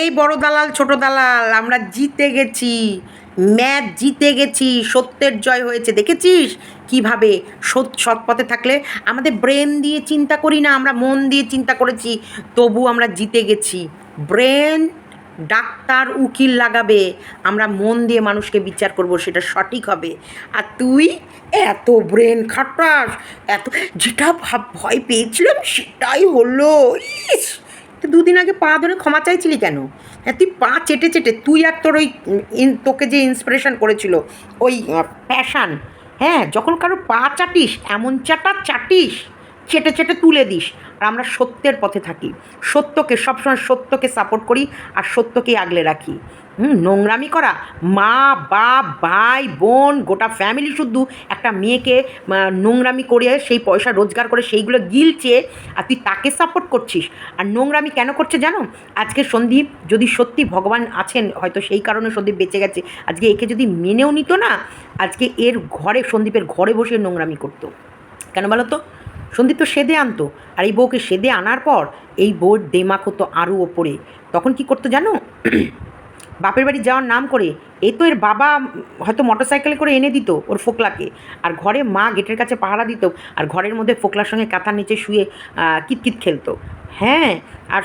এই বড় দালাল, ছোট দালাল, আমরা জিতে গেছি। ম্যাচ জিতে গেছি, সত্যের জয় হয়েছে। দেখেছিস কীভাবে সৎ সৎ পথে থাকলে? আমাদের ব্রেন দিয়ে চিন্তা করি না, আমরা মন দিয়ে চিন্তা করেছি, তবু আমরা জিতে গেছি। ব্রেন, ডাক্তার, উকিল লাগাবে, আমরা মন দিয়ে মানুষকে বিচার করব, সেটা সঠিক হবে। আর তুই এত ব্রেন খাটাস, এত, যেটা ভয় পেয়েছিলাম সেটাই হলো, ইস! তো দুদিন আগে পা ধরে ক্ষমা চাইছিলি কেন? হ্যাঁ তুই পা চেটে চেটে, তুই আর তোর ওই তোকে যে ইন্সপিরেশন করেছিল, ওই প্যাশান হ্যাঁ যখন কারও পা চাটিস, এমন চাটা চাটিস। চেটে চেটে তুলে দিস। আর আমরা সত্যের পথে থাকি। সত্যকে সবসময় সত্যকে সাপোর্ট করি আর সত্যকেই আগলে রাখি। হুম, নোংরামি করা মা, বাপ, ভাই, বোন, গোটা ফ্যামিলি শুধু একটা মেয়েকে নোংরামি করে সেই পয়সা রোজগার করে সেইগুলো গিলছে আর তুই তাকে সাপোর্ট করছিস। আর নোংরামি কেন করছে জানো? আজকে সন্দীপ যদি সত্যি ভগবান আছেন, হয়তো সেই কারণে সন্দীপ বেঁচে গেছে। আজকে একে যদি মেনেও নিত না, আজকে এর ঘরে, সন্দীপের ঘরে বসে নোংরামি করতো। কেন বলো তো সন্দীপ তো সেদে আনতো আর এই বউকে সেদে আনার পর এই বউর দেমাক হতো আরও ওপরে। তখন কি করতো জানো? বাপের বাড়ি যাওয়ার নাম করে এ তো এর বাবা হয়তো মোটর সাইকেলে করে এনে দিত ওর ফোকলাকে আর ঘরে মা গেটের কাছে পাহারা দিত আর ঘরের মধ্যে ফোকলার সঙ্গে কাঁথার নিচে শুয়ে কিতকিত খেলতো। হ্যাঁ আর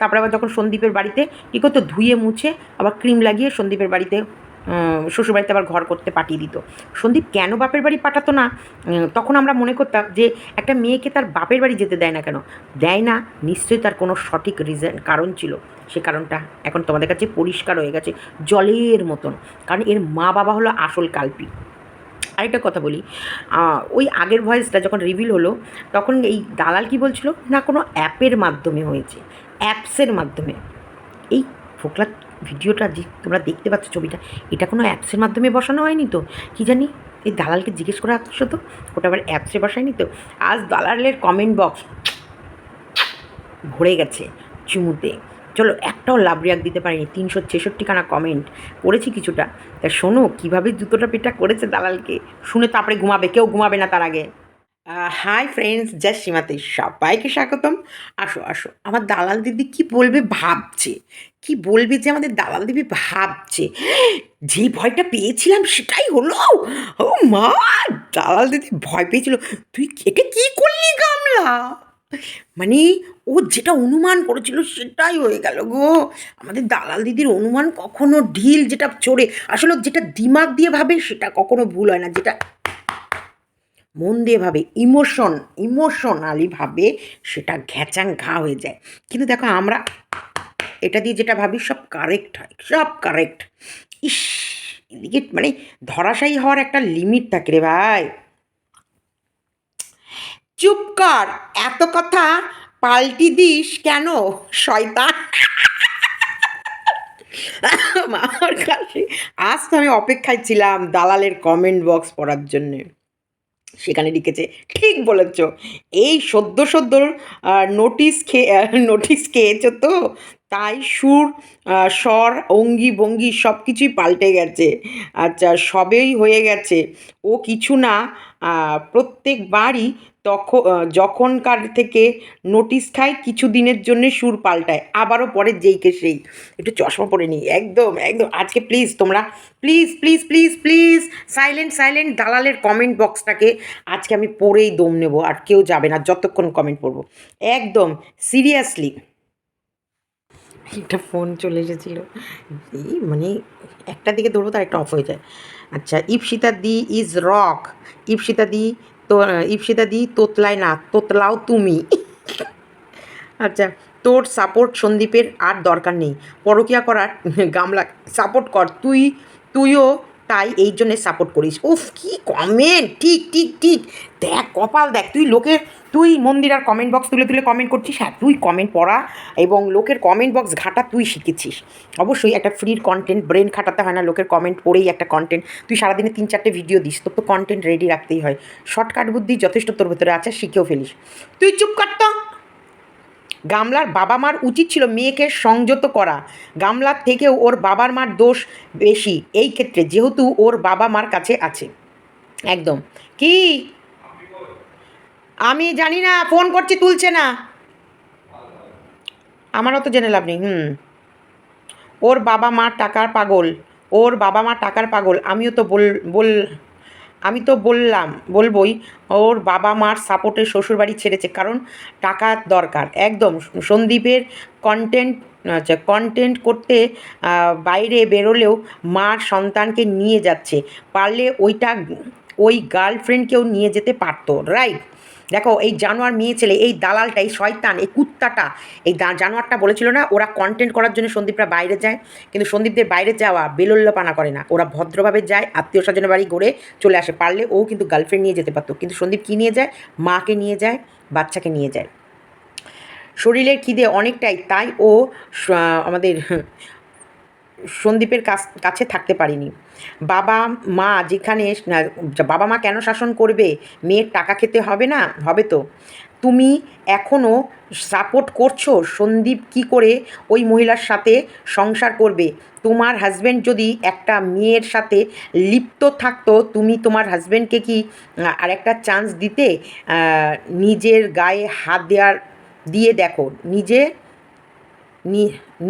তারপরে আবার যখন সন্দীপের বাড়িতে কী করতো? ধুয়ে মুছে আবার ক্রিম লাগিয়ে সন্দীপের বাড়িতে শ্বশুরবাড়িতে আবার ঘর করতে পাঠিয়ে দিত। সন্দীপ কেন বাপের বাড়ি পাঠাতো না? তখন আমরা মনে করতাম যে একটা মেয়েকে তার বাপের বাড়ি যেতে দেয় না কেন? দেয় না, নিশ্চয়ই তার কোনো সঠিক রিজন কারণ ছিল। সে কারণটা এখন তোমাদের কাছে পরিষ্কার হয়ে গেছে, জলের মতন। কারণ এর মা বাবা হলো আসল কাল্পি। আরেকটা কথা বলি ওই আগের ভয়েসটা যখন রিভিল হলো, তখন এই দালাল কি বলছিল? না, কোনো অ্যাপের মাধ্যমে হয়েছে। অ্যাপসের মাধ্যমে। এই ফোকলা ভিডিওটা যে তোমরা দেখতে পাচ্ছ ছবিটা, এটা কোনো অ্যাপসের মাধ্যমে বসানো হয়নি তো? কি জানি? এই দালালকে জিজ্ঞেস করে আসছো তো? ওটা আবার অ্যাপসে বসায়নি তো? আজ দালালের কমেন্ট বক্স ভরে গেছে চুমুতে। চলো, একটাও লাভ রিয়াক দিতে পারিনি, তিনশো ছেষট্টিখানা কমেন্ট করেছি কিছুটা। তা শোনো, কীভাবে জুতোটা পেটা করেছে দালালকে? শুনে তারপরে ঘুমাবে, কেউ ঘুমাবে না তার আগে। হাই ফ্রেন্ডস জাস্ট সীমাতে সবাইকে স্বাগতম। আসো আসো, আমার দালাল দিদি কি বলবে ভাবছে। কি বলবে যে আমাদের দালাল দিদি ভাবছে? যে ভয়টা পেয়েছিলাম সেটাই হলো। ও মা, দালাল দিদি ভয় পেয়েছিল। তুই এটা কি করলি গামলা? মানে ও যেটা অনুমান করেছিল সেটাই হয়ে গেল গো। আমাদের দালাল দিদির অনুমান কখনো ঢিল যেটা চড়ে, আসলে যেটা দিমাগ দিয়ে ভাবে সেটা কখনো ভুল হয় না, যেটা মন দিয়ে ভাবে ইমোশন ইমোশনালি ভাবে সেটা ঘ্যাচাং ঘা হয়ে যায়। কিন্তু দেখো আমরা এটা দিয়ে যেটা ভাবি সব কারেক্ট হয়, সব কারেক্ট ইস, এদিকে মানে ধরাশায়ী হওয়ার একটা লিমিট থাকে রে ভাই। চুপ কর, এত কথা পাল্টি দিস কেন, শয়তান? আমার কাছে, আজ তো আমি অপেক্ষায় ছিলাম দালালের কমেন্ট বক্স পড়ার জন্যে। সেখানে লিখেছে, ঠিক বলেছ, এই সদ্য সদ্য নোটিশ খেয়ে নোটিশ খেয়েছো তো? তাই সুর স্বর, অঙ্গি, ভঙ্গি সব কিছুই পাল্টে গেছে। আচ্ছা সবেই হয়ে গেছে। ও কিছু না প্রত্যেকবারই তখন যখনকার থেকে নোটিশ খায় কিছু দিনের জন্য সুর পাল্টায়, আবারও পরে যেইকে সেই। একটু চশমা পরে নিই। একদম একদম। আজকে প্লিজ তোমরা please please please please silent silent দালালের কমেন্ট বক্সটাকে আজকে আমি পড়েই দম নেব, আর কেউ যাবে না, যতক্ষণ কমেন্ট পড়ব। একদম সিরিয়াসলি একটা ফোন চলে এসেছিল। এই মানে একটা দিকে ধরবো তার একটা অফ হয়ে যায়। আচ্ছা ইপসিতা দি ইজ রক। ইপসিতা দি তো ইপসিতা দি তোতলায় না, তোতলাও তুমি। আচ্ছা তোর সাপোর্ট সন্দীপের আর দরকার নেই। পরকিয়া করার গামলা সাপোর্ট কর। তুই, তুইও তাই এই জন্যে সাপোর্ট করিস। উফ, কি কমেন্ট ঠিক ঠিক ঠিক। দেখ, কপাল দেখ, তুই লোকের, তুই মন্দির আর কমেন্ট বক্স তুলে তুলে কমেন্ট করছিস হ্যাঁ তুই কমেন্ট পড়া এবং লোকের কমেন্ট বক্স ঘাটা তুই শিখেছিস। অবশ্যই একটা ফ্রির কন্টেন্ট ব্রেন খাটাতে হয় না, লোকের কমেন্ট পড়েই একটা কন্টেন্ট তুই সারাদিনে তিন, চারটে ভিডিও দিস, তোর তো কন্টেন্ট রেডি রাখতেই হয়। শর্টকাট বুদ্ধি যথেষ্ট তোর ভেতরে আছে, শিখেও ফেলিস। তুই চুপ করতো গামলার বাবা মার উচিত ছিল মেয়েকে সংযত করা। গামলার থেকেও ওর বাবার মার দোষ বেশি। এই ক্ষেত্রে যেহেতু ওর বাবা মার কাছে আছে। একদম। কি? আমি জানি না, ফোন করছি, তুলছে না। আমারও তো জেনে লাভ নেই, হুম। ওর বাবা মা টাকার পাগল। ওর বাবা মা টাকার পাগল। আমিও তো বল বল আমি তো বললাম, বলবই ওর বাবা মার সাপোর্টে শ্বশুরবাড়ি ছেড়েছে, কারণ টাকার দরকার। একদম, সন্দীপের কন্টেন্ট আচ্ছা কন্টেন্ট করতে বাইরে বেরোলেও মার সন্তানকে নিয়ে যাচ্ছে। পারলে ওইটা, ওই গার্লফ্রেন্ডকেও নিয়ে যেতে পারতো রাইট দেখো, এই জানোয়ার মেয়ে ছেলে, এই দালালটা, এই শয়তান, এই কুত্তাটা, এই জানোয়ারটা বলেছিল না, ওরা কন্টেন্ট করার জন্য সন্দীপরা বাইরে যায়, কিন্তু সন্দীপদের বাইরে যাওয়া বেলল্যপানা করে না। ওরা ভদ্রভাবে যায়, আত্মীয় স্বজনের বাড়ি ঘুরে চলে আসে, পারলে ও কিন্তু গার্লফ্রেন্ড নিয়ে যেতে পারতো। কিন্তু সন্দীপ কী নিয়ে যায়? মাকে নিয়ে যায়, বাচ্চাকে নিয়ে যায়। শরীরের খিদে অনেকটাই, তাই ও আমাদের সন্দীপের কাছ থাকতে পারিনি। বাবা, মা যেখানে বাবা মা কেন শাসন করবে? মেয়ের টাকা খেতে হবে না? হবে তো। তুমি এখনও সাপোর্ট করছ? সন্দীপ কি করে ওই মহিলার সাথে সংসার করবে? তোমার হাজব্যান্ড যদি একটা মেয়ের সাথে লিপ্ত থাকতো, তুমি তোমার হাজব্যান্ডকে কি আর একটা চান্স দিতে? নিজের গায়ে হাত দেওয়ার দিয়ে দেখো, নিজে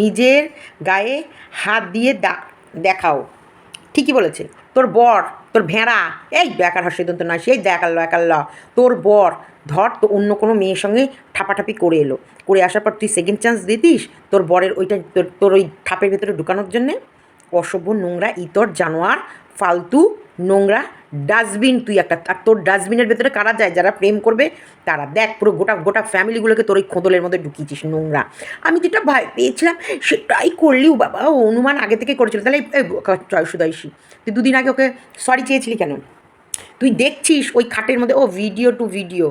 নিজের গায়ে হাত দিয়ে দেখাও। ঠিকই বলেছে। তোর বর, তোর ভেড়া, এই বেকার হর্ষিদন্ত নয়, সেই দেখাল্লো একাল্লা তোর বর, ধর তো অন্য কোনো মেয়ের সঙ্গে ঠাপাঠাপি করে এলো। করে আসার পর তুই সেকেন্ড চান্স দিতিস তোর বরের ওইটা, তোর তোর ওই ঠাপের ভেতরে ঢুকানোর জন্যে? অসভ্য নোংরা, ইতর, জানোয়ার, ফালতু নোংরা ডাস্টবিন, তুই একটা, আর তোর ডাস্টবিনের ভেতরে কারা যায়, যারা প্রেম করবে, তারা দেখ পুরো গোটা গোটা ফ্যামিলিগুলোকে তোর ওই খোদলের মধ্যে ঢুকিয়েছিস, নোংরা। আমি যেটা ভয় পেয়েছিলাম, সেটাই করলিও বাবা, ও অনুমান আগে থেকে করেছিল। তাহলে সুদাইসি তুই দুদিন আগে ওকে সরি চেয়েছিলি কেন? তুই দেখছিস ওই খাটের মধ্যে, ও video to video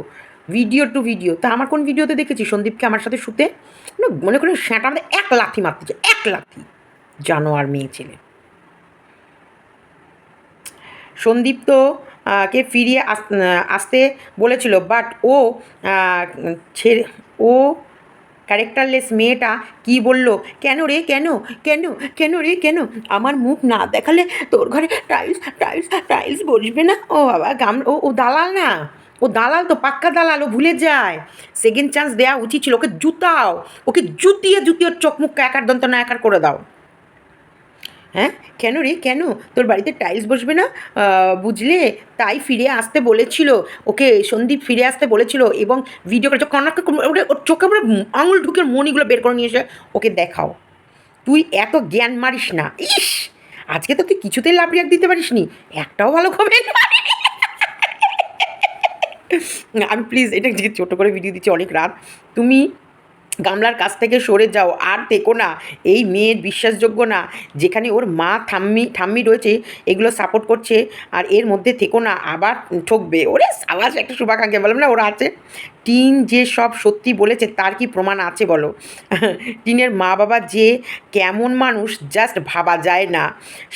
video to video তা আমার কোন ভিডিওতে দেখেছি সন্দীপকে আমার সাথে শুতে? মনে করি সেটা আমাদের এক লাথি মারতেছে এক লাথি। জানোয়ার মেয়ে ছেলে। সন্দীপ তো কে ফিরিয়ে আস- আসতে বলেছিল। বাট ও ছেড়ে, ও ক্যারেক্টারলেস মেয়েটা কি বলল? কেন রে, কেন কেন কেন রে, কেন? আমার মুখ না দেখালে তোর ঘরে টাইলস টাইলস টাইলস বসবে না? ও বাবা, গাম, ও ও দালাল না। ও দালাল তো, পাক্কা দালাল, ও ভুলে যায়। সেকেন্ড চান্স দেওয়া উচিত ছিল, ওকে জুতাও, ওকে জুতিয়ে জুতিয়ে চোখ মুখ একার দন্ত না, একার করে দাও। হ্যাঁ? কেন রে? কেন? তোর বাড়িতে টাইলস বসবে না? বুঝলে? তাই ফিরে আসতে বলেছিল। ওকে সন্দীপ ফিরে আসতে বলেছিল এবং ভিডিও করে কনাকে ওর চোখে আমরা আঙুল ঢুকে মনিগুলো বের করে নিয়ে এসে ওকে দেখাও। তুই এত জ্ঞান মারিস না। ইস! আজকে তো তুই কিছুতেই লাভ রিয়াক্ট দিতে পারিস নি একটাও ভালো কমেন্ট আমি প্লিজ এটা ছোটো করে ভিডিও দিচ্ছি অনেক রাত। তুমি গামলার কাছ থেকে সরে যাও, আর দেখো না। এই মেয়ের বিশ্বাসযোগ্য না। যেখানে ওর মা থাম্মি ঠাম্মি রয়েছে, এগুলো সাপোর্ট করছে, আর এর মধ্যে থেকো না, আবার ঠকবে। ওরে সাবাস, একটা শুভাকাঙ্ক্ষা, বললাম না, ওরা আছে। টিন যে সব সত্যি বলেছে তার কি প্রমাণ আছে বলো? টিনের মা বাবা যে কেমন মানুষ জাস্ট ভাবা যায় না।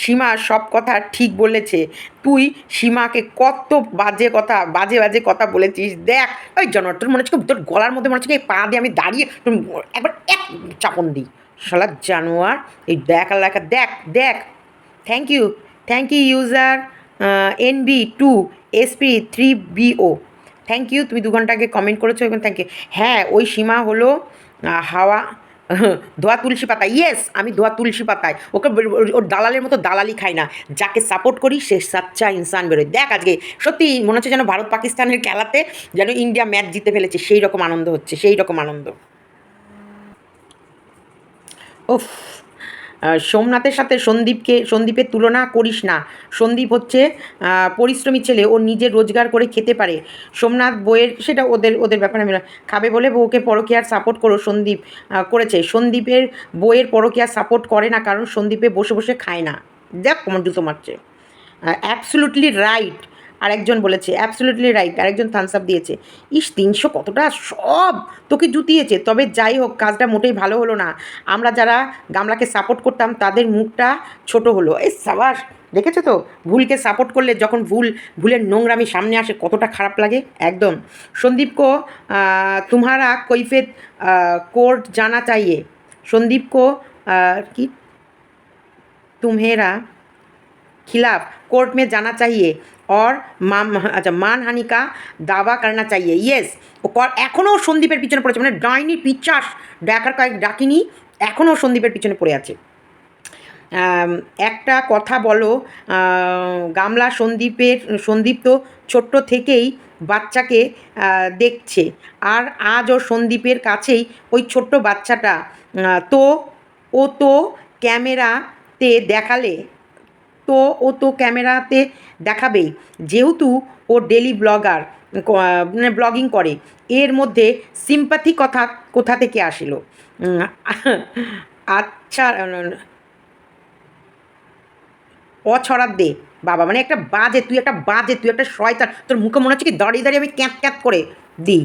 সীমা সব কথা ঠিক বলেছে। তুই সীমাকে কত বাজে কথা, বাজে বাজে কথা বলেছিস? দেখ, ওই জানোয়ার তোর মনে হচ্ছে তোর গলার মধ্যে মনে হচ্ছে এই পা দিয়ে আমি দাঁড়িয়ে একবার এক চাপন দিই। শালা জানোয়ার, এই দেখ আর লেখা দেখ। দেখ thank you thank you user N B two SP three BO thank you তুমি দু ঘণ্টা আগে কমেন্ট করেছ এবং থ্যাংক ইউ হ্যাঁ ওই সীমা হলো হাওয়া, ধোয়া তুলসী পাতা। ইয়েস আমি ধোয়া তুলসী পাতায়। ওকে ওর- দালালের মতো দালালি খাই না। যাকে সাপোর্ট করি, সে সাচ্চা ইনসান বেরোয়। দেখ আজকে, সত্যি মনে হচ্ছে যেন ভারত পাকিস্তানের খেলাতে যেন ইন্ডিয়া ম্যাচ জিতে ফেলেছে। সেই রকম আনন্দ হচ্ছে, সেই রকম আনন্দ। ওফ সোমনাথের সাথে সন্দীপকে, সন্দীপের তুলনা করিস না। সন্দীপ হচ্ছে পরিশ্রমী ছেলে, ও নিজে রোজগার করে খেতে পারে। সোমনাথ বইয়ের সেটা ওদের ওদের ব্যাপারে আমি খাবে বলে বউকে পরকীয়ার সাপোর্ট করো, সন্দীপ করেছে। সন্দীপের বইয়ের পরকীয়ার সাপোর্ট করে না, কারণ সন্দীপে বসে বসে খায় না। দেখ কোমর জুতো মারছে অ্যাবসলুটলি রাইট আরেকজন বলেছে অ্যাবসলুটলি রাইট আরেকজন থামস আপ দিয়েছে ইস তিনশো কতটা সব তোকে জুতিয়েছে তবে যাই হোক কাজটা মোটেই ভালো হলো না আমরা যারা গামলাকে সাপোর্ট করতাম তাদের মুখটা ছোট হলো এই সাবাস দেখেছো তো ভুলকে সাপোর্ট করলে যখন ভুল ভুলের নোংরামি সামনে আসে কতটা খারাপ লাগে একদম সন্দীপ কো আহ, तुम्हारा কৈফিয়ত কোর্ট জানা চাইয়ে সন্দীপ কো আহ, কি तुम्हेरा खिलाफ कोर्ट में जाना चाहिए और মাম আচ্ছা মানহানি কা দাবা করনা চাইয়ে ইয়েস ও কর এখনও সন্দীপের পিছনে পড়েছে মানে ডাইনি পিচাস ডাকার কয়েক ডাকিনি এখনও সন্দীপের পিছনে পড়ে আছে একটা কথা বলো গামলা সন্দীপের সন্দীপ তো ছোট্ট থেকেই বাচ্চাকে দেখছে আর আজও সন্দীপের কাছেই ওই ছোট্ট বাচ্চাটা তো ও তো ক্যামেরাতে দেখালে তো ও তো ক্যামেরাতে দেখাবেই। যেহেতু ও ডেলি ব্লগার মানে ব্লগিং করে, এর মধ্যে সিম্পাথি কথা কোথা থেকে আসিল? আচ্ছা অছড়ার দে, বাবা মানে একটা বাজে, তুই একটা বাজে, তুই একটা শয়তান, তোর মুখে মনে হচ্ছে কি দাঁড়িয়ে দাঁড়িয়ে আমি ক্যাঁত ক্যাঁত করে দিই।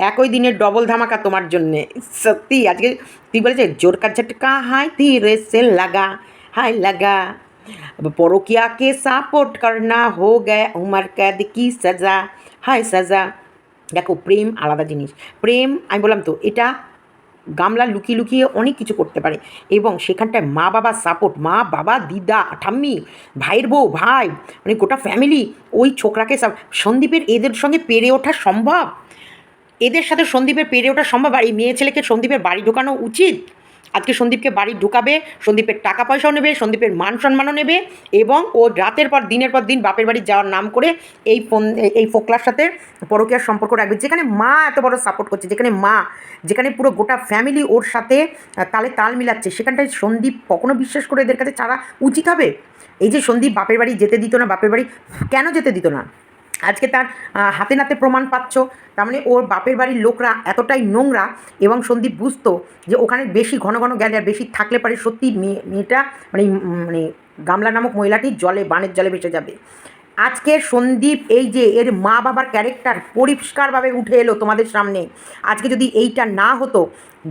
একই দিনের ডবল ধামাকা তোমার জন্যে। সত্যি, আজকে তুই বলেছে জোর কা ঝটকা হাই ধীরে সে লাগা হাই লাগা। अब পরকিয়া কে সাপোর্ট করনা হো গে উমর कैद কি সাজা হাই সাজা দেখো প্রেম আলাদা জিনিস প্রেম আমি বললাম তো এটা গামলা লুকিয়ে লুকিয়ে অনেক কিছু করতে পারে এবং সেখানটায় মা বাবার সাপোর্ট মা বাবা দিদা ঠাম্মি ভাইয়ের বউ ভাই মানে গোটা ফ্যামিলি ওই ছোকরাকে সাপ- সন্দীপের এদের সঙ্গে পেরে ওঠা সম্ভব এদের সাথে সন্দীপের পেরে ওঠা সম্ভব আর এই মেয়ে ছেলেকে সন্দীপের বাড়ি ঢোকানো উচিত আজকে সন্দীপকে বাড়ি ঢুকাবে, সন্দীপের টাকা পয়সাও নেবে, সন্দীপের মান সম্মানও নেবে এবং ও রাতের পর, দিনের পর দিন বাপের বাড়ি যাওয়ার নাম করে এই ফোন, এই ফোকলার সাথে পরকীয়ার সম্পর্ক রাখবে, যেখানে মা এত বড় সাপোর্ট করছে, যেখানে মা, যেখানে পুরো গোটা ফ্যামিলি ওর সাথে তালে তাল মিলাচ্ছে, সেখানটায় সন্দীপ কখনো বিশ্বাস করে এদের কাছে ছাড়া উচিত হবে? এই যে সন্দীপ বাপের বাড়ি যেতে দিত না, বাপের বাড়ি কেন যেতে দিত না? আজকে তার হাতে নাতে প্রমাণ পাচ্ছ। তার মানে ওর বাপের বাড়ির লোকরা এতটাই নোংরা এবং সন্দীপ বুঝতো যে ওখানে বেশি ঘন ঘন গেলে আর বেশি থাকলে পারে সত্যি মেয়ে, মেয়েটা মানে মানে গামলা নামক মহিলাটি জলে, বানের জলে ভেসে যাবে। আজকে সন্দীপ এই যে এর মা বাবার ক্যারেক্টার পরিষ্কারভাবে উঠে এলো তোমাদের সামনে। আজকে যদি এইটা না হতো,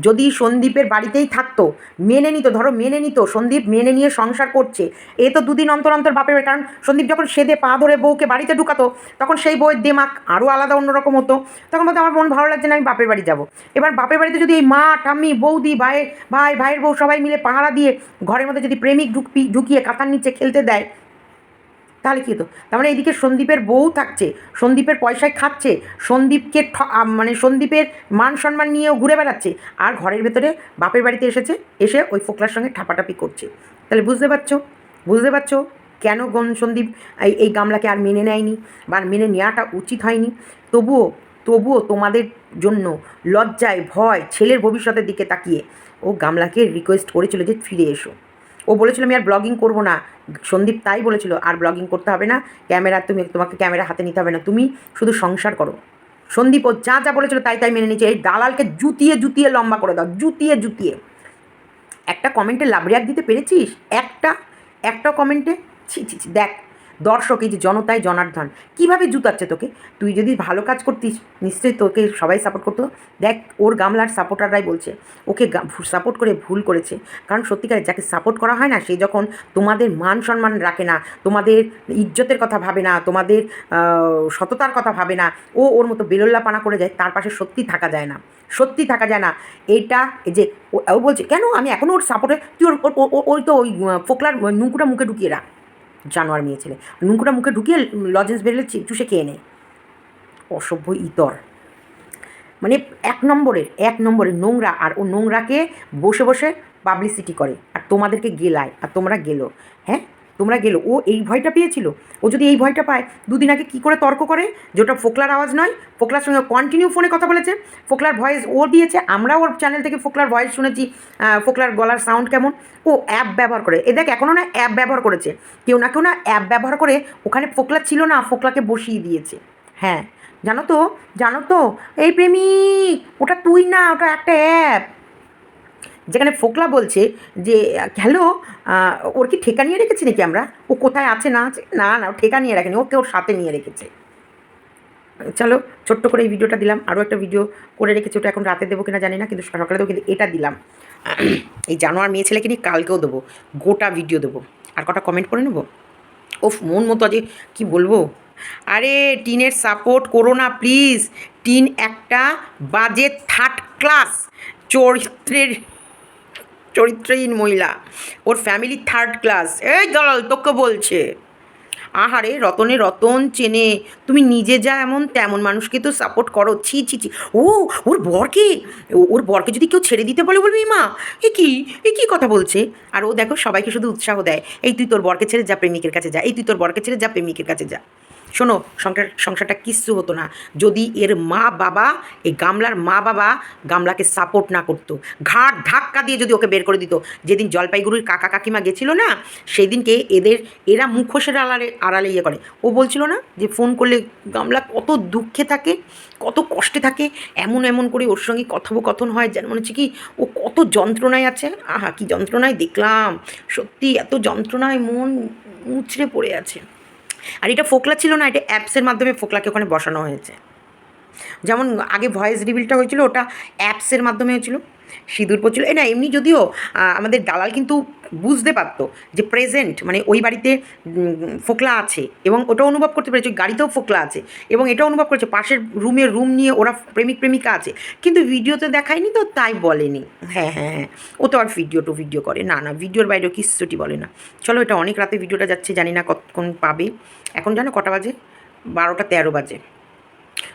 যদি সন্দীপের বাড়িতেই থাকতো, মেনে নিত, ধরো মেনে নিত, সন্দীপ মেনে নিয়ে সংসার করছে, এ তো দুদিন অন্তর অন্তর বাপের কারণ সন্দীপ যখন সেদে পা ধরে বউকে বাড়িতে ঢুকাতো, তখন সেই বউয়ের দেমাক আরও আলাদা, অন্যরকম হতো। তখন বলতো আমার মন ভালো লাগছে না, আমি বাপের বাড়ি যাব। এবার বাপের বাড়িতে যদি এই মা, ঠাম্মি, বৌদি, ভাই ভাই, ভাইয়ের বউ সবাই মিলে পাহারা দিয়ে ঘরের মধ্যে যদি প্রেমিক ঢুকপি, ঢুকিয়ে কাঁথার নিচে খেলতে দেয় তাহলে কী হতো? তার মানে এইদিকে সন্দীপের বউ থাকছে, সন্দীপের পয়সায় খাচ্ছে, সন্দীপকে মানে সন্দীপের মান সম্মান নিয়েও ঘুরে বেড়াচ্ছে, আর ঘরের ভেতরে বাপের বাড়িতে এসেছে, এসে ওই ফোকলার সঙ্গে ঠাপাটাপি করছে। তাহলে বুঝতে পারছ? বুঝতে পারছ? কেন গন সন্দীপ এই এই গামলাকে আর মেনে নেয়নি বা মেনে নেওয়াটা উচিত হয়নি? তবুও তবুও তোমাদের জন্য লজ্জায়, ভয়, ছেলের ভবিষ্যতের দিকে তাকিয়ে ও গামলাকে রিকোয়েস্ট করেছিল যে ফিরে এসো। ও বলেছিল, আমি আর ব্লগিং করব না। সন্দীপ তাই বলেছিল, আর ব্লগিং করতে হবে না। ক্যামেরা, তুমি, তোমাকে ক্যামেরা হাতে নিতে হবে না। তুমি শুধু সংসার করো। সন্দীপ ও যা যা বলেছিল তাই তাই মেনে নিচ্ছে এই দালালকে জুতিয়ে জুতিয়ে লম্বা করে দাও, জুতিয়ে জুতিয়ে। একটা কমেন্টে লাভ রিয়াক দিতে পেরেছিস? একটা? একটা কমেন্টে ছি ছি, দেখ। দর্শক, এই যে জনতায় জনার্ধন কীভাবে জুতাচ্ছে তোকে? তুই যদি ভালো কাজ করতিস, নিশ্চয়ই তোকে সবাই সাপোর্ট করতো। দেখ, ওর গামলার সাপোর্টাররাই বলছে, ওকে সাপোর্ট করে ভুল করেছে। কারণ সত্যিকারে যাকে সাপোর্ট করা হয় না, সে যখন তোমাদের মান সম্মান রাখে না, তোমাদের ইজ্জতের কথা ভাবে না, তোমাদের সততার কথা ভাবে না, ও ওর মতো বেলোল্লাপানা করে যায়, তার পাশে সত্যি থাকা যায় না। সত্যি থাকা যায় না। এটা যে, ও- বলছে, কেন? আমি এখনও ওর সাপোর্টে তুই ওর- ওই তো ওই ফোকলার নুকুটা মুখে ঢুকিয়ে রাখ। জানোয়ার মেয়ে ছেলে। নুকুটা মুখে ঢুকিয়ে লজেন্স বেরোলে চুষে খেয়ে নেয়। অসভ্য ইতর। মানে এক নম্বরের এক নম্বরের নোংরা আর ও নোংরাকে বসে বসে পাবলিসিটি করে। আর তোমাদেরকে গেলায়, আর তোমরা গেলো। হ্যাঁ? তোমরা গেলো। ও এই ভয়টা পেয়েছিল। ও যদি এই ভয়টা পায়, দুদিন আগে কী করে তর্ক করে? যে ওটা ফোকলার আওয়াজ নয়, ফোকলার সঙ্গে কন্টিনিউ ফোনে কথা বলেছে। ফোকলার ভয়েস ও দিয়েছে। আমরাও ওর চ্যানেল থেকে ফোকলার ভয়েস শুনেছি ফোকলার গলার সাউন্ড কেমন। ও অ্যাপ ব্যবহার করে। এ দেখ এখনও না অ্যাপ ব্যবহার করেছে। কেউ না কেউ না অ্যাপ ব্যবহার করে ওখানে ফোকলা ছিল না, ফোকলাকে বসিয়ে দিয়েছে। হ্যাঁ জানো তো জানো তো, এই প্রেমিক, ওটা তুই না, ওটা একটা অ্যাপ যেখানে ফোকলা বলছে যে, হ্যালো ওর কি ঠেকা নিয়ে রেখেছি নাকি আমরা? ও কোথায় আছে, না আছে? না না, ও ঠেকা নিয়ে রাখেনি, ওকে ওর সাথে নিয়ে রেখেছে। চলো, ছোট্ট করে এই ভিডিওটা দিলাম। আরও একটা ভিডিও করে রেখেছি, ওটা এখন রাতে দেবো কিনা জানি না, কিন্তু সকালে দেবো কিন্তু এটা দিলাম। এই জানোয়ার মেয়ে ছেলেকে নিয়ে কালকেও দেবো, গোটা ভিডিও দেবো। আর কটা কমেন্ট করে নেব? ওফ, মন মতো আজকে কী বলব? আরে, টিনের সাপোর্ট করো না প্লিজ টিন একটা বাজে থার্ড ক্লাস চরিত্রের চরিত্রহীন মহিলা। ওর ফ্যামিলি থার্ড ক্লাস এই দলাল তোকে বলছে। আহারে, রতনে রতন চেনে। তুমি নিজে যা এমন, তেমন মানুষকে তো সাপোর্ট করো। ছি ছি ছি। ও, ওর বরকে? ওর বরকে যদি কেউ ছেড়ে দিতে বলে বলবি, মা? এ কি? এ কি কথা বলছে? আর ও দেখো, সবাইকে শুধু উৎসাহ দেয়। এই তুই তোর বরকে ছেড়ে যা, প্রেমিকের কাছে যা। এই তুই তোর বরকে ছেড়ে যা, প্রেমিকের কাছে যা। শোনো, সংসার, সংসারটা কিচ্ছু হতো না। যদি এর মা বাবা, এই গামলার মা বাবা গামলাকে সাপোর্ট না করতো ঘাট ধাক্কা দিয়ে যদি ওকে বের করে দিত, যেদিন জলপাইগুড়ির কাকা কাকিমা গেছিল না সেই দিনকে এদের, এরা মুখোশের আড়ালে আড়ালে ইয়ে করে। ও বলছিল না যে ফোন করলে গামলা কত দুঃখে থাকে, কত কষ্টে থাকে, এমন এমন করে ওর সঙ্গে কথোপকথন হয়, যেন মনে হচ্ছে কি, ও কত যন্ত্রণায় আছে। আহা, কি যন্ত্রণায় দেখলাম, সত্যি এত যন্ত্রণায় মন মুচড়ে পড়ে আছে। আর এটা ফোকলা ছিল না, এটা অ্যাপসের মাধ্যমে ফোকলাকে ওখানে বসানো হয়েছে। যেমন আগে ভয়েস রিভিলটা হয়েছিল, ওটা অ্যাপসের মাধ্যমে হয়েছিল। সিঁদুর পড়ছিল এ না, এমনি যদিও আমাদের দালাল কিন্তু বুঝতে পারতো যে প্রেজেন্ট মানে ওই বাড়িতে ফোকলা আছে এবং ওটা অনুভব করতে পেরেছে, ওই গাড়িতেও ফোকলা আছে এবং এটা অনুভব করেছে, পাশের রুমে রুম নিয়ে ওরা প্রেমিক, প্রেমিকা আছে। কিন্তু ভিডিওতে দেখায়নি তো, তাই বলেনি। হ্যাঁ হ্যাঁ হ্যাঁ ও তো আর ভিডিও টু ভিডিও করে। না না ভিডিওর বাইরেও কিচ্ছুটি বলে না। চলো, এটা অনেক রাতে ভিডিওটা যাচ্ছে, জানি না কতক্ষণ পাবে। এখন জানো কটা বাজে? বারোটা তেরো বাজে।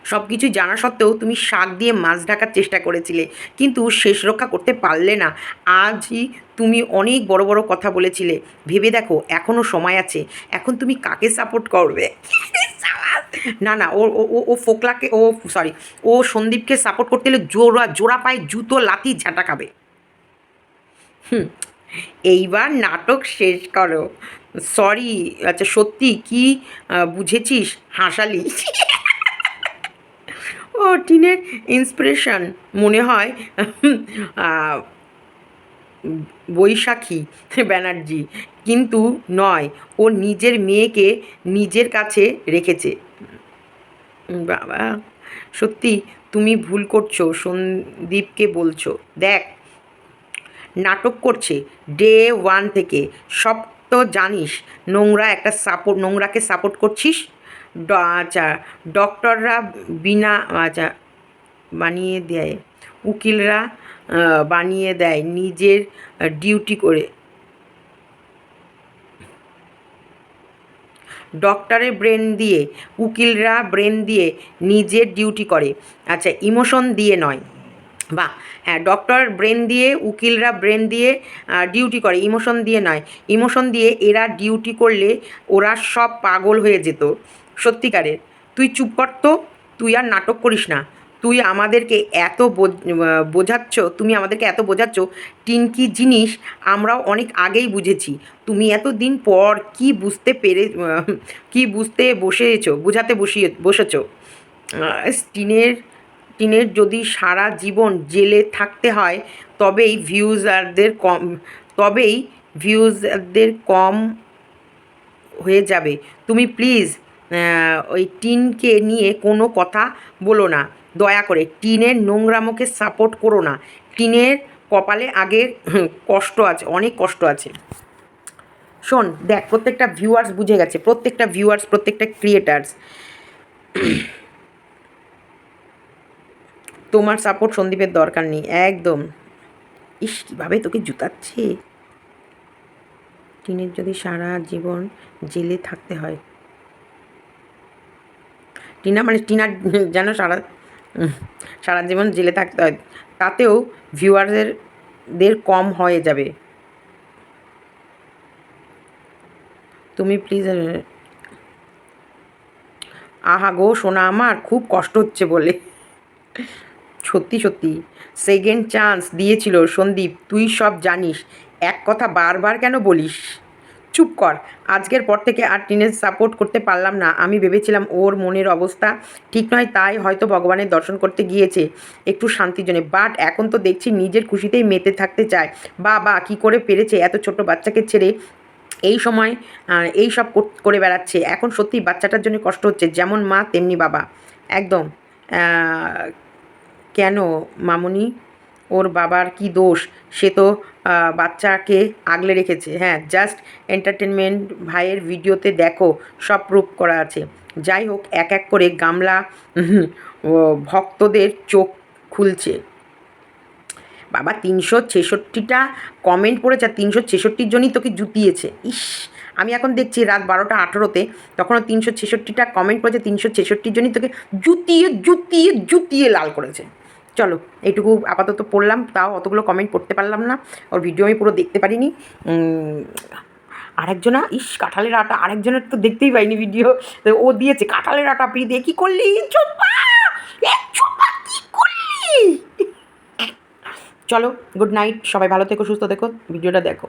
সব কিছুই জানা সত্ত্বেও তুমি শাক দিয়ে মাছ ঢাকার চেষ্টা করেছিলে, কিন্তু শেষ রক্ষা করতে পারলে না। আজই তুমি অনেক বড় বড় কথা বলেছিলে। ভেবে দেখো এখনও সময় আছে। এখন তুমি কাকে সাপোর্ট করবে? না না, ও, ও- ফোকলাকে, ও সরি ও সন্দীপকে সাপোর্ট করতে গেলে জোড়া জোড়া পায়ে জুতো, লাথি, ঝাঁটা খাবে। হুম, এইবার নাটক শেষ করো। সরি আচ্ছা সত্যি কি বুঝেছিস? হাসালি। ও টিনের ইন্সপিরেশন মনে হয় বৈশাখী ব্যানার্জি। কিন্তু নয়, ও নিজের মেয়েকে নিজের কাছে রেখেছে। বাবা, সত্যি তুমি ভুল করছ, সন্দীপকে বলছো। দেখ, নাটক করছে ডে ওয়ান থেকে সব তো জানিস, নোংরা একটা সাপোর্ট নোংরাকে সাপোর্ট করছিস? আচ্ছা ডক্টররা বিনা আচ্ছা বানিয়ে দেয়, উকিলরা বানিয়ে দেয় নিজের ডিউটি করে। ডক্টরের ব্রেন দিয়ে, উকিলরা ব্রেন দিয়ে নিজের ডিউটি করে। আচ্ছা ইমোশন দিয়ে নয়। বাহ হ্যাঁ ডক্টর ব্রেন দিয়ে, উকিলরা ব্রেন দিয়ে ডিউটি করে ইমোশন দিয়ে নয়। ইমোশন দিয়ে এরা ডিউটি করলে ওরা সব পাগল হয়ে যেত। সত্যিকারের। তুই চুপ করতো তুই আর নাটক করিস না। তুই আমাদেরকে এত বোঝ- বোঝাচ্ছ, তুমি আমাদেরকে এত বোঝাচ্ছ, টিনকি জিনিস আমরাও অনেক আগেই বুঝেছি। তুমি এত দিন পর কি বুঝতে পেরে কি বুঝতে বসেছ, বোঝাতে বসিয়ে, বসেছ। টিনের টিনের যদি সারা জীবন জেলে থাকতে হয়, তবেই ভিউজারদের কম, তবেই ভিউজারদের কম হয়ে যাবে। তুমি প্লিজ ওই টিনকে নিয়ে কোনো কথা বলো না। দয়া করে, টিনের নোংরামোকে সাপোর্ট করো না। টিনের কপালে আগের কষ্ট আছে, অনেক কষ্ট আছে। শোন, দেখ, প্রত্যেকটা ভিউয়ার্স বুঝে গেছে, প্রত্যেকটা ভিউয়ার্স প্রত্যেকটা ক্রিয়েটার্স তোমার সাপোর্ট সন্দীপের দরকার নেই, একদম। ইস, কীভাবে তোকে জুতাচ্ছে? টিনের যদি সারা জীবন জেলে থাকতে হয়। টিনা মানে টিনার যেন সারা সারা জীবন জেলে থাকতে হয়, তাতেও ভিউয়ারদের দের কম হয়ে যাবে। তুমি প্লিজ আহা গো, সোনা, আমার খুব কষ্ট হচ্ছে বলে। সত্যি সত্যি। সেকেন্ড চান্স দিয়েছিল সন্দীপ, তুই সব জানিস। এক কথা বারবার কেন বলিস? চুপ কর, আজকের পর থেকে আর টিনের সাপোর্ট করতে পারলাম না। আমি ভেবেছিলাম ওর মনের অবস্থা ঠিক নয়, তাই হয়তো ভগবানের দর্শন করতে গিয়েছে। একটু শান্তির জন্য। বাট এখন তো দেখছি নিজের খুশিতেই মেতে থাকতে চায়। বা বা কী করে পেরেছে এত ছোট বাচ্চাকে ছেড়ে? এই সময় এই সব করে বেড়াচ্ছে। এখন সত্যি বাচ্চাটার জন্য কষ্ট হচ্ছে, যেমন মা, তেমনি বাবা। একদম কেন, মামুনি? ওর বাবার কি দোষ? সে তো বাচ্চাকে আগলে রেখেছে। হ্যাঁ জাস্ট এন্টারটেনমেন্ট ভাইয়ের ভিডিওতে দেখো, সব প্রুফ করা আছে। যাই হোক, এক এক করে গামলা ভক্তদের চোখ খুলছে। বাবা, তিনশো ছেষট্টিটা কমেন্ট পড়েছে, আর তিনশো ছেষট্টির জন্যই তোকে জুতিয়েছে। ইস, আমি এখন দেখছি রাত বারোটা আঠেরোতে, তখনও তিনশো ছেষট্টিটা কমেন্ট পড়েছে, তিনশো ছেষট্টির জন্যই তোকে জুতিয়ে জুতিয়ে জুতিয়ে লাল করেছে। চলো, এইটুকু আপাতত পড়লাম, তাও অতগুলো কমেন্ট পড়তে পারলাম না, ওর ভিডিও আমি পুরো দেখতে পারিনি। আরেকজনা, ইস, কাঁঠালের আটা, আরেকজনের তো দেখতেই পাইনি ভিডিও তো ও দিয়েছে, কাঁঠালের আটা পি দিয়ে করলি? করলি? চলো গুড নাইট সবাই ভালো থেকো, সুস্থ থেকো ভিডিওটা দেখো।